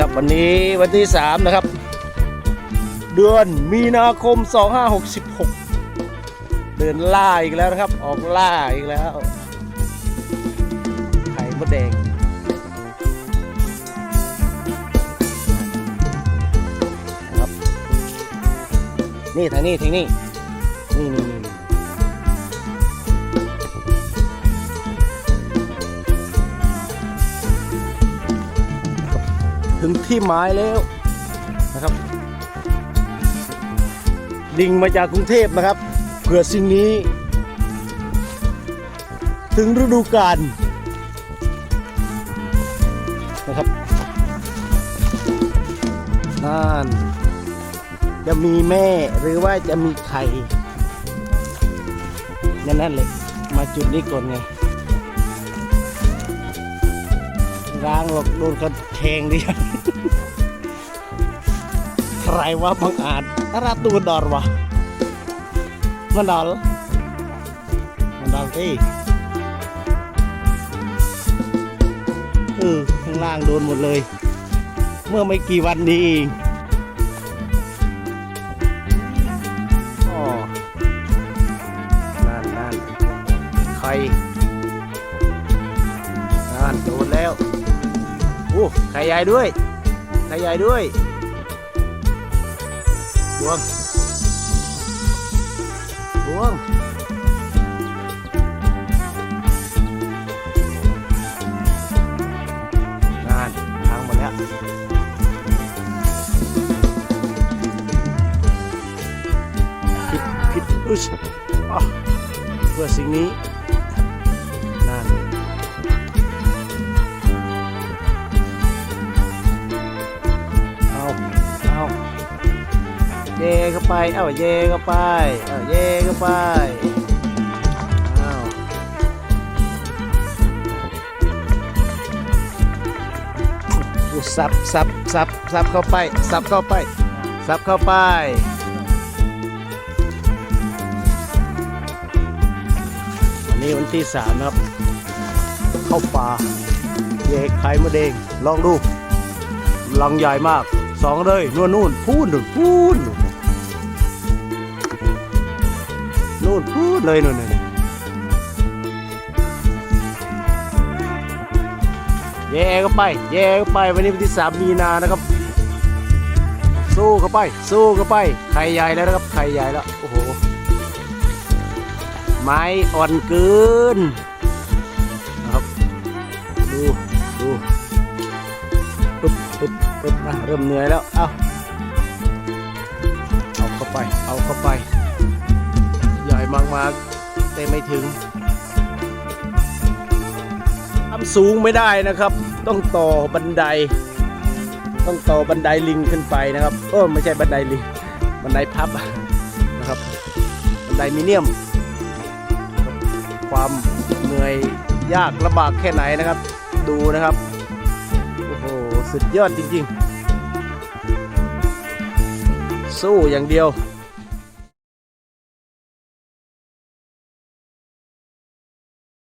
นะครับ วันนี้วันที่ 3 นะครับ เดือนมีนาคม 2566 เดินล่าอีกแล้วนะครับ ออกล่าอีกแล้วไข่มดแดงนะครับนี่ทางนี้ทางนี้นี่นี่ ถึงที่หมายแล้วนะครับ ดิ่งมาจากกรุงเทพนะครับเพื่อสิ่งนี้ ถึงฤดูกาลนะครับนั่นจะมีแม่หรือว่าจะมีไข่นั่นนั่นเลย มาจุดนี้ก่อนไง ร้างหรอกโดนกระแทงดิใครว่าบังอาจราตูดอรวะมันดอลมันดอลที่เออข้างล่างโดนหมดเลย เมื่อไม่กี่วันนี้เอง ไข่ใหญ่ด้วย ไข่ใหญ่ด้วยบวงบวงนานทางหมดแล้วผิดผิดอุ๊ยอะเพื่อสิ่งนี้นาน เย่เข้าไป เอ้าเย่เข้าไป เอ้าเย่เข้าไปอ้าวอู้สับสับสับสับเข้าไป สับเข้าไป สับเข้าไปวันนี้วันที่สามครับ เข้าป่าเย่ไข่มะเดงลองดูลังใหญ่มากสองเลยนู่นนู่นพูนหนู่นพูน นู่นพูดเลยนู่นนู่แย่เข้าไป แย่เข้าไป วันนี้วันที่สามมีนานะครับ สู้เข้าไป สู้เข้าไป ไข่ใหญ่แล้วนะครับ ไข่ใหญ่แล้ว โอ้โห ไม้อ่อนเกินนะครับ ดูดูปึ๊บปึ๊บปึ๊บอะเริ่มเหนื่อยแล้ว เอาเอาเข้าไป เอาเข้าไป มากๆ แต่ไม่ถึงทำสูงไม่ได้นะครับ ต้องต่อบันได ต้องต่อบันไดลิงขึ้นไปนะครับ เออไม่ใช่บันไดลิง บันไดพับนะครับ บันไดมิเนียม ความเหนื่อยยากลำบากแค่ไหนนะครับ ดูนะครับ โอ้โห สุดยอดจริงๆ สู้อย่างเดียว